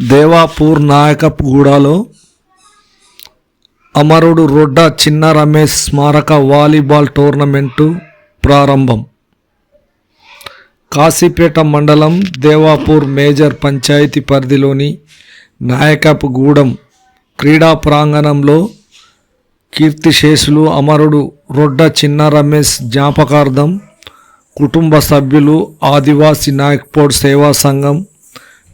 దేవాపూర్ నాయకప్ గూడలో అమరుడు రొడ్డ చిన్న రమేష్ స్మారక volleyball tournament ప్రారంభం. కాశీపేట మండలం దేవాపూర్ మేజర్ పంచాయతీ పరిధిలోని నాయకప్ గూడెం క్రీడా ప్రాంగణంలో కీర్తిశేషులు అమరుడు రొడ్డ చిన్న రమేష్ జ్ఞాపకార్థం కుటుంబ సభ్యులు ఆదివాసీ నాయక్పోడ్ సేవా సంఘం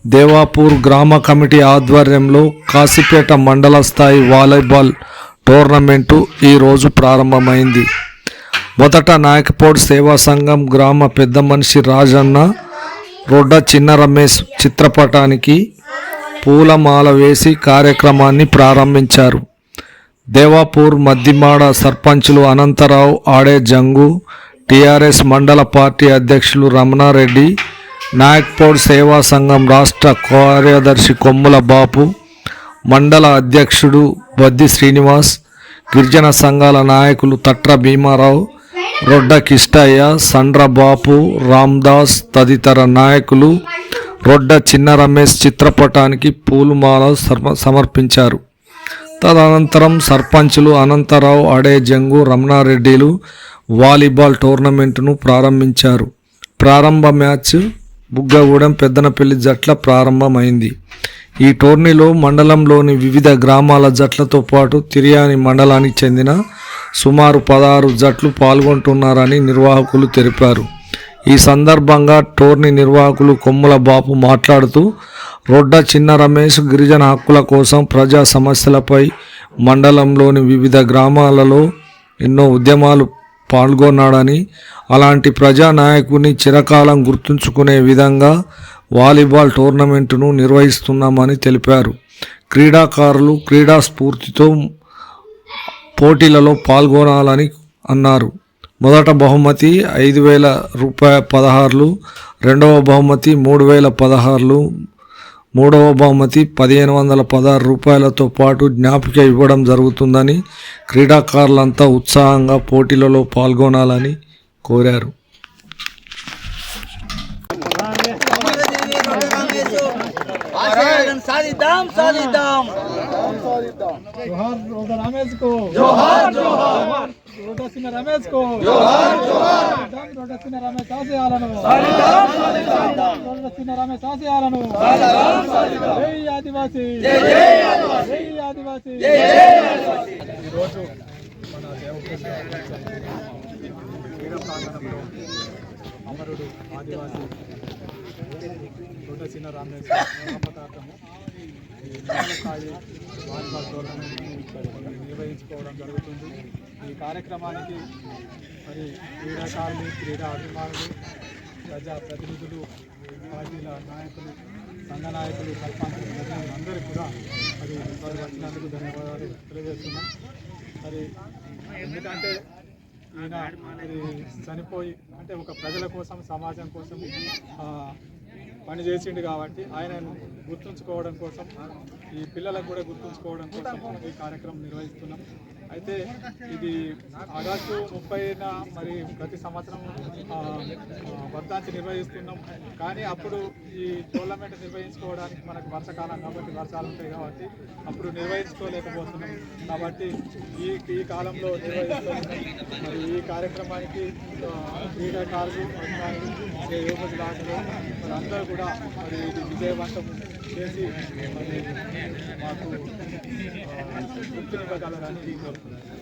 దేవాపూర్ గ్రామ కమిటీ ఆధ్వర్యంలో కాశీపేట మండల స్థాయి వాలీబాల్ టోర్నమెంటు ఈరోజు ప్రారంభమైంది. మొదట నాయకపోడ్ సేవా సంఘం గ్రామ పెద్ద మనిషి రాజన్న రొడ్డ చిన్న రమేష్ చిత్రపటానికి పూలమాల వేసి కార్యక్రమాన్ని ప్రారంభించారు. దేవాపూర్ మద్దిమాడ సర్పంచులు అనంతరావు ఆడే జంగు టిఆర్ఎస్ మండల పార్టీ అధ్యక్షులు రమణారెడ్డి నాయక్పోడ్ సేవా సంఘం రాష్ట్ర కార్యదర్శి కొమ్ముల బాపు మండల అధ్యక్షుడు బద్ది శ్రీనివాస్ గిరిజన సంఘాల నాయకులు తట్ర భీమారావు రొడ్డ కిష్టయ్య సండ్ర బాపు రామ్దాస్ తదితర నాయకులు రొడ్డ చిన్న రమేష్ చిత్రపటానికి పూలమాల సమర్పించారు. తదనంతరం సర్పంచులు అనంతరావు అడే జంగు రమణారెడ్డిలు వాలీబాల్ టోర్నమెంటును ప్రారంభించారు. ప్రారంభ మ్యాచ్ బుగ్గగూడెం పెద్దనపల్లి జట్ల ప్రారంభమైంది. ఈ టోర్నీలో మండలంలోని వివిధ గ్రామాల జట్లతో పాటు తిరియాని మండలానికి చెందిన సుమారు పదహారు జట్లు పాల్గొంటున్నారని నిర్వాహకులు తెలిపారు. ఈ సందర్భంగా టోర్నీ నిర్వాహకులు కొమ్ముల బాపు మాట్లాడుతూ రొడ్డ చిన్న రమేష్ గిరిజన హక్కుల కోసం ప్రజా సమస్యలపై మండలంలోని వివిధ గ్రామాలలో ఎన్నో ఉద్యమాలు పాల్గొన్నాడని అలాంటి ప్రజానాయకుని చిరకాలం గుర్తుంచుకునే విధంగా వాలీబాల్ టోర్నమెంటును నిర్వహిస్తున్నామని తెలిపారు. క్రీడాకారులు క్రీడా స్ఫూర్తితో పోటీలలో పాల్గొనాలని అన్నారు. మొదట బహుమతి ఐదు వేల రూపాయ పదహారులు రెండవ బహుమతి మూడు వేల పదహారులు మూడవ బహుమతి పదిహేను వందల పదహారు రూపాయలతో పాటు జ్ఞాపిక ఇవ్వడం జరుగుతుందని క్రీడాకారులంతా ఉత్సాహంగా పోటీలలో పాల్గొనాలని కోరారు. ఆశయాలను సాధిద్దాం సాధిద్దాం. జోహార్ రోడ్డు రమేష్ కో జోహార్. జోహార్ రోడ్డు సిన్న రమేష్ మన దేవకృష్ణ అమరుడు ఆదివాసీ రోడ్డ సిన్న జ్ఞాపకార్థము స్థాయి వాలీబాల్ నిర్వహించుకోవడం జరుగుతుంది. ఈ కార్యక్రమానికి మరి క్రీడాకారులు క్రీడా అభిమానులు ప్రజా ప్రతినిధులు పార్టీల నాయకులు సంఘ నాయకులు సర్పంచులు అందరూ కూడా మరి వచ్చినందుకు ధన్యవాదాలు తెలియజేస్తున్నాం. మరి ఎందుకంటే ఈయన చనిపోయి అంటే ఒక ప్రజల కోసం సమాజం కోసం పని చేసిండు కాబట్టి ఆయనను గుర్తుంచుకోవడం కోసం ఈ పిల్లలకు కూడా గుర్తుంచుకోవడం కోసం ఈ కార్యక్రమం నిర్వహిస్తున్నాం. అయితే ఇది ఆగస్టు ముప్పైన మరి ప్రతి సంవత్సరం వర్ధాంతి నిర్వహిస్తున్నాం. కానీ అప్పుడు ఈ టోర్నమెంట్ నిర్వహించుకోవడానికి మనకు వర్షాకాలం కాబట్టి వర్షాలు ఉంటాయి కాబట్టి అప్పుడు నిర్వహించుకోలేకపోతున్నాం. కాబట్టి ఈ ఈ కాలంలో నిర్వహిస్తున్నాం మరి ఈ కార్యక్రమానికి క్రీడాకారులు అభిమానులు యువకులు మరి అందరూ కూడా మరి ఇది విజయవంతం చేసి మరి Thank you.